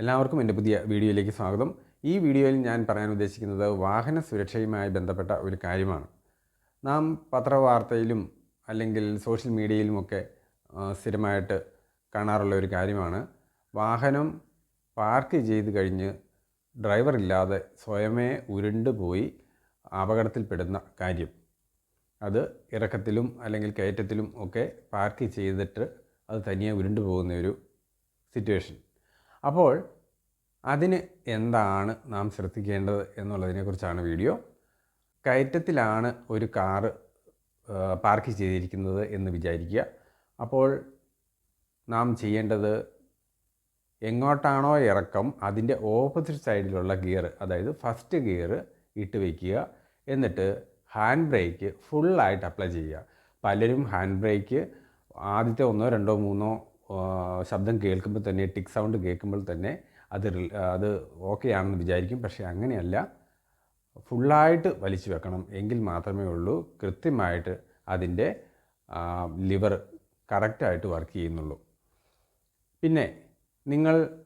എല്ലാവർക്കും എന്റെ പുതിയ വീഡിയോയിലേക്ക് സ്വാഗതം. ഈ വീഡിയോയിൽ ഞാൻ പറയാൻ ഉദ്ദേശിക്കുന്നത് വാഹന സുരക്ഷയുമായി ബന്ധപ്പെട്ട ഒരു കാര്യമാണ്. നാം പത്രവാർത്തയിലും അല്ലെങ്കിൽ സോഷ്യൽ മീഡിയയിലുമൊക്കെ സ്ഥിരമായിട്ട് കാണാറുള്ള ഒരു കാര്യമാണ്. വാഹനം പാർക്ക് ചെയ്ത് കഴിഞ്ഞ് ഡ്രൈവർ ഇല്ലാതെ സ്വയമേ ഉരുണ്ട് പോയി അപകടത്തിൽപ്പെടുന്ന കാര്യം. അത് ഇറക്കത്തിലും അല്ലെങ്കിൽ കയറ്റത്തിലും ഒക്കെ പാർക്ക് ചെയ്തിട്ട് അത് തനിയെ ഉരുണ്ടു പോകുന്ന ഒരു സിറ്റുവേഷൻ. അപ്പോൾ അതിന് എന്താണ് നാം ശ്രദ്ധിക്കേണ്ടത് എന്നുള്ളതിനെക്കുറിച്ചാണ് വീഡിയോ. കയറ്റത്തിലാണ് ഒരു കാറ് പാർക്ക് ചെയ്തിരിക്കുന്നത് എന്ന് വിചാരിക്കുക. അപ്പോൾ നാം ചെയ്യേണ്ടത് എങ്ങോട്ടാണോ ഇറക്കം അതിന്റെ ഓപ്പോസിറ്റ് സൈഡിലുള്ള ഗിയർ അതായത് ഫസ്റ്റ് ഗിയർ ഇട്ട് വയ്ക്കുക എന്നിട്ട് ഹാൻഡ് ബ്രേക്ക് ഫുള്ളായിട്ട് അപ്ലൈ ചെയ്യുക. പലരും ഹാൻഡ് ബ്രേക്ക് ആദ്യത്തെ ഒന്നോ രണ്ടോ മൂന്നോ ശബ്ദം കേൾക്കുമ്പോൾ തന്നെ ടിക് സൗണ്ട് കേൾക്കുമ്പോൾ തന്നെ അത് അത് ഓക്കെ ആണെന്ന് വിചാരിക്കും. പക്ഷേ അങ്ങനെയല്ല. ഫുള്ളായിട്ട് വലിച്ചു വെക്കണം എങ്കിൽ മാത്രമേ ഉള്ളൂ. കൃത്യമായിട്ട് അതിന്റെ ലിവർ കറക്റ്റായിട്ട് വർക്ക് ചെയ്യുന്നുള്ളൂ. പിന്നെ നിങ്ങൾ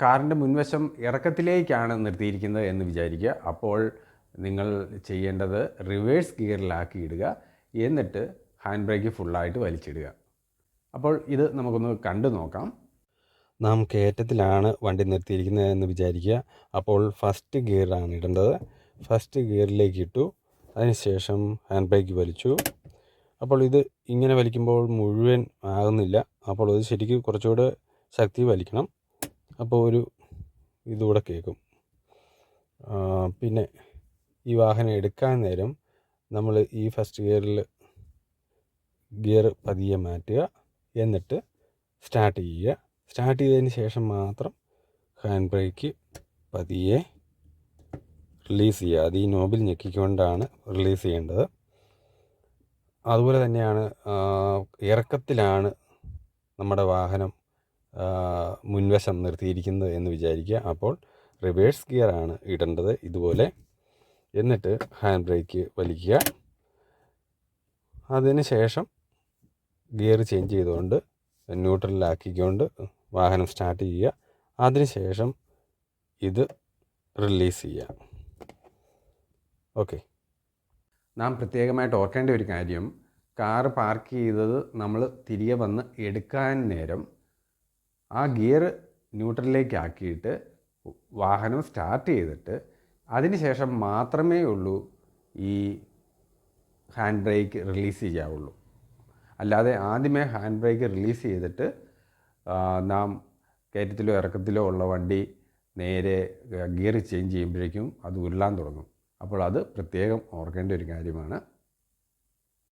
കാറിന്റെ മുൻവശം ഇറക്കത്തിലേക്കാണ് നിർത്തിയിരിക്കുന്നത് എന്ന് വിചാരിക്കുക. അപ്പോൾ നിങ്ങൾ ചെയ്യേണ്ടത് റിവേഴ്സ് ഗിയറിലാക്കി ഇടുക. എന്നിട്ട് ഹാൻഡ് ബ്രേക്ക് ഫുള്ളായിട്ട് വലിച്ചിടുക. അപ്പോൾ ഇത് നമുക്കൊന്ന് കണ്ടു നോക്കാം. നാം കയറ്റത്തിലാണ് വണ്ടി നിർത്തിയിരിക്കുന്നത് എന്ന് വിചാരിക്കുക. അപ്പോൾ ഫസ്റ്റ് ഗിയറാണ് ഇടേണ്ടത്. ഫസ്റ്റ് ഗിയറിലേക്ക് ഇട്ടു. അതിനുശേഷം ഹാൻഡ് ബ്രേക്ക് വലിച്ചു. അപ്പോൾ ഇത് ഇങ്ങനെ വലിക്കുമ്പോൾ മുഴുവൻ ആകുന്നില്ല. അപ്പോൾ ഇത് ശരിക്കും കുറച്ചുകൂടെ ശക്തി വലിക്കണം. അപ്പോൾ ഒരു ഇതുകൂടെ കേൾക്കും. പിന്നെ ഈ വാഹനം എടുക്കാൻ നേരം നമ്മൾ ഈ ഫസ്റ്റ് ഗിയറിൽ ഗിയർ പതിയെ മാറ്റുക. എന്നിട്ട് സ്റ്റാർട്ട് ചെയ്യുക. സ്റ്റാർട്ട് ചെയ്തതിന് ശേഷം മാത്രം ഹാൻഡ് ബ്രേക്ക് പതിയെ റിലീസ് ചെയ്യുക. അത് ഈ നോബിൽ ഞെക്കിക്കൊണ്ടാണ് റിലീസ് ചെയ്യേണ്ടത്. അതുപോലെ തന്നെയാണ് ഇറക്കത്തിലാണ് നമ്മുടെ വാഹനം മുൻവശം നിർത്തിയിരിക്കുന്നത് എന്ന് വിചാരിക്കുക. അപ്പോൾ റിവേഴ്സ് ഗിയർ ആണ് ഇടേണ്ടത് ഇതുപോലെ. എന്നിട്ട് ഹാൻഡ് ബ്രേക്ക് വലിക്കുക. അതിന് ശേഷം ഗിയർ ചേഞ്ച് ചെയ്തുകൊണ്ട് ന്യൂട്രലിലാക്കിക്കൊണ്ട് വാഹനം സ്റ്റാർട്ട് ചെയ്യുക. അതിനുശേഷം ഇത് റിലീസ് ചെയ്യുക. ഓക്കെ നാം പ്രത്യേകമായിട്ട് ഓർക്കേണ്ട ഒരു കാര്യം കാർ പാർക്ക് ചെയ്തത് നമ്മൾ തിരികെ വന്ന് എടുക്കാൻ നേരം ആ ഗിയർ ന്യൂട്രലിലേക്ക് ആക്കിയിട്ട് വാഹനം സ്റ്റാർട്ട് ചെയ്തിട്ട് അതിനുശേഷം മാത്രമേ ഉള്ളൂ ഈ ഹാൻഡ് ബ്രേക്ക് റിലീസ് ചെയ്യാവുള്ളൂ. അല്ലാതെ ആദ്യമേ ഹാൻഡ് ബ്രേക്ക് റിലീസ് ചെയ്തിട്ട് നാം കയറ്റത്തിലോ ഇറക്കത്തിലോ ഉള്ള വണ്ടി നേരെ ഗിയർ ചേഞ്ച് ചെയ്യുമ്പോഴേക്കും അത് ഉരുളാൻ തുടങ്ങും. അപ്പോൾ അത് പ്രത്യേകം ഓർക്കേണ്ട ഒരു കാര്യമാണ്.